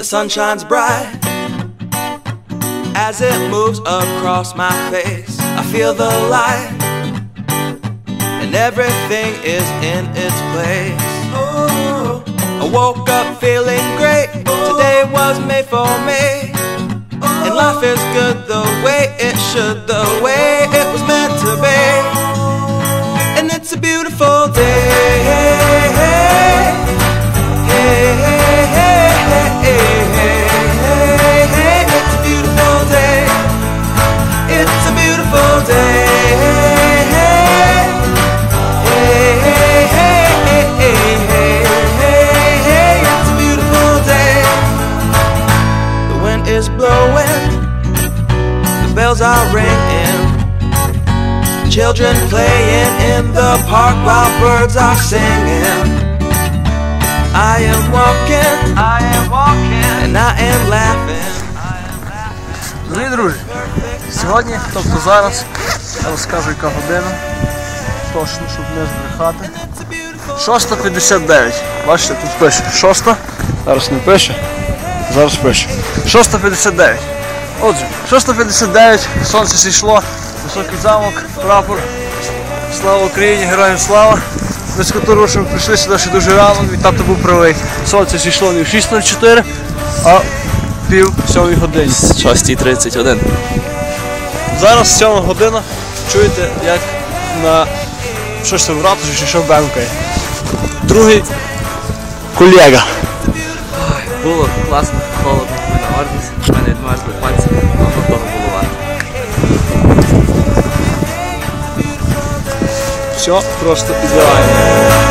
The sun shines bright as it moves across my face. I feel the light, and everything is in its place. I woke up feeling great. Today was made for me. And life is good the way it should, the way is blowing, the bells are ringing. Children playing in the park while birds are singing. I am walking, I am walking, and I am laughing. Дорогі друзі, сьогодні, тобто зараз, я розкажу яка година, точно, щоб не збрехати. 6.59. Бачите, тут пише 6. Зараз не пише. Зараз пише. 6.59. Отже, 6.59, сонце зійшло, високий замок, прапор. Слава Україні, героям слава! Ми з Которушем прийшли сюди ще дуже рано, мій тато був правий. Сонце зійшло не в 6.04, а в пів сьомій годині. 6.31. Зараз 7 година. Чуєте, як на щось там в ратуші що бемкає. Другий колега. Було класно, холодно, ми намерзлися. в мене відмерзли пальці, але того було варто. Все просто ідеально.